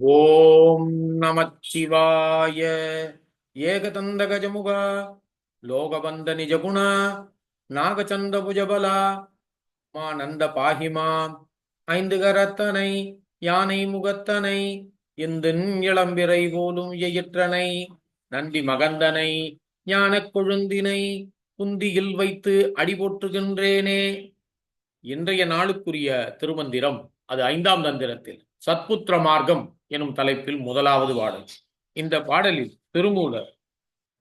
ஓம் நமச்சிவாய. ஏகதந்தகஜமுக லோகபந்த நிஜகுண நாகச்சந்த புஜபலா மானந்த பாகிமாம் ஐந்து கரத்தனை யானை முகத்தனை இந்தின் இளம்பிறை போலும் எயிற்றனை நந்தி மகந்தனை ஞானக் கொழுந்தினை குந்தியில் வைத்து அடிபோற்றுகின்றேனே. இன்றைய நாளுக்குரிய திருமந்திரம் அது ஐந்தாம் தந்திரத்தில் சத்புத்திர மார்க்கம். எனும் தலைப்பில் முதலாவது பாடல். இந்த பாடலில் திருமூலர்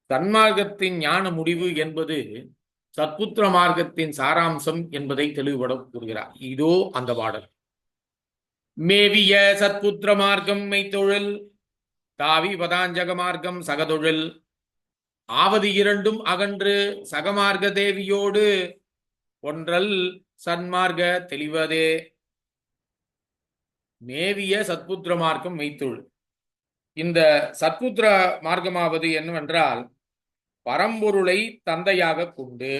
தன்மார்க்கத்தின் ஞான முடிவு என்பது சத்புத்திர மார்க்கத்தின் சாராம்சம் என்பதை தெளிவுபட கூறுகிறார். இதோ அந்த பாடல். மேவிய சத்புத்திர மார்க்கம் மெய்த்தொழில் தாவி பதாஞ்சக மார்க்கம் சகதொழில். ஆவது இரண்டும் அகன்று சகமார்க்க தேவியோடு ஒன்றல் சன்மார்க்க தெளிவதே. மேவிய சத்புத்திர மார்க்கம் மெய்த்துள் இந்த சத்புத்திர மார்க்கமாவது என்னவென்றால் பரம்பொருளை தந்தையாக கொண்டு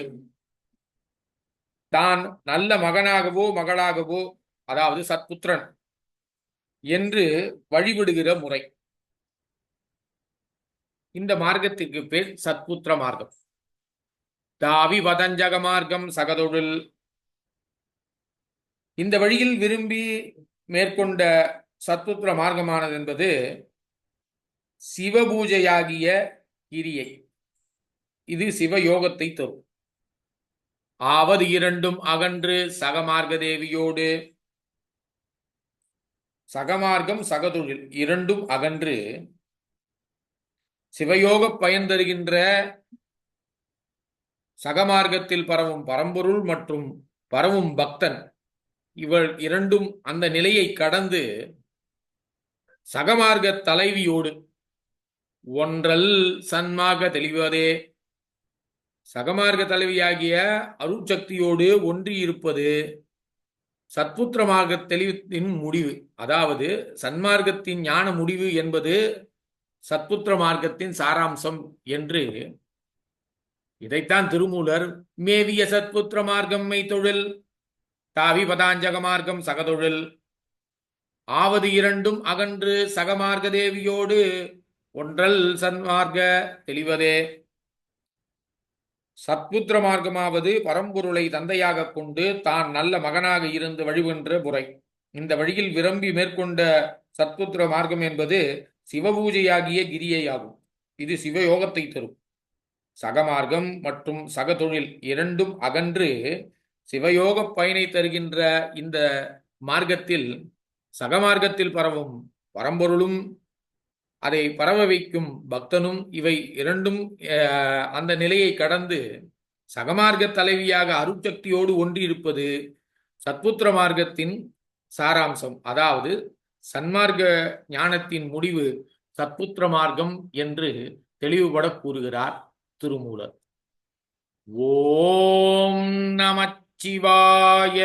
தான் நல்ல மகனாகவோ மகளாகவோ அதாவது சத்புத்திரன் என்று வழிபடுகிற முறை. இந்த மார்க்கத்திற்கு பேர் சத்புத்திர மார்க்கம். தாவி வதஞ்சக மார்க்கம் சகதொழில். இந்த வழியில் விரும்பி மேற்கொண்ட சத்துத்திர மார்க்கமானது என்பது சிவபூஜையாகிய கிரியை. இது சிவயோகத்தை தரும். ஆவது இரண்டும் அகன்று சகமார்க்க தேவியோடு சகமார்க்கம் சகதொழில் இரண்டும் அகன்று சிவயோக பயன் தருகின்ற சகமார்க்கத்தில் பரவும் பரம்பொருள் மற்றும் பரவும் பக்தன் இவள் இரண்டும் அந்த நிலையை கடந்து சகமார்க்க தலைவியோடு ஒன்றல் சன்மாக தெளிவதே. சகமார்க்க தலைவியாகிய அருட்சக்தியோடு ஒன்றி இருப்பது சத்புத்திர தெளிவின் முடிவு. அதாவது சன்மார்க்கத்தின் ஞான முடிவு என்பது சத்புத்திர மார்க்கத்தின் சாராம்சம் என்று இதைத்தான் திருமூலர் மேவிய சத்புத்திர மார்க்கம் மெய் தொழில் தாவி பதாஞ்சக மார்க்கம் சகதொழில். ஆவது இரண்டும் அகன்று சகமார்க்க தேவியோடு ஒன்றல் சன்மார்க்க தெளிவதே. சத்புத்திர மார்க்கமாவது பரம்பொருளை தந்தையாக கொண்டு தான் நல்ல மகனாக இருந்து வழிபென்ற முறை. இந்த வழியில் விரும்பி மேற்கொண்ட சத்புத்திர மார்க்கம் என்பது சிவபூஜையாகிய கிரியை ஆகும் இது சிவயோகத்தை தரும். சகமார்க்கம் மற்றும் சகதொழில் இரண்டும் அகன்று சிவயோக பயனை தருகின்ற இந்த மார்க்கத்தில் சகமார்க்கத்தில் பரவும் பரம்பொருளும் அதை பரவ வைக்கும் பக்தனும் இவை இரண்டும் அந்த நிலையை கடந்து சகமார்க்க தலைவியாக அருட்சக்தியோடு ஒன்றியிருப்பது சத்புத்திர மார்க்கத்தின் சாராம்சம். அதாவது சன்மார்க்க ஞானத்தின் முடிவு சத்புத்திர மார்க்கம் என்று தெளிவுபட கூறுகிறார் திருமூலர். ஓம் நமச்சிவாய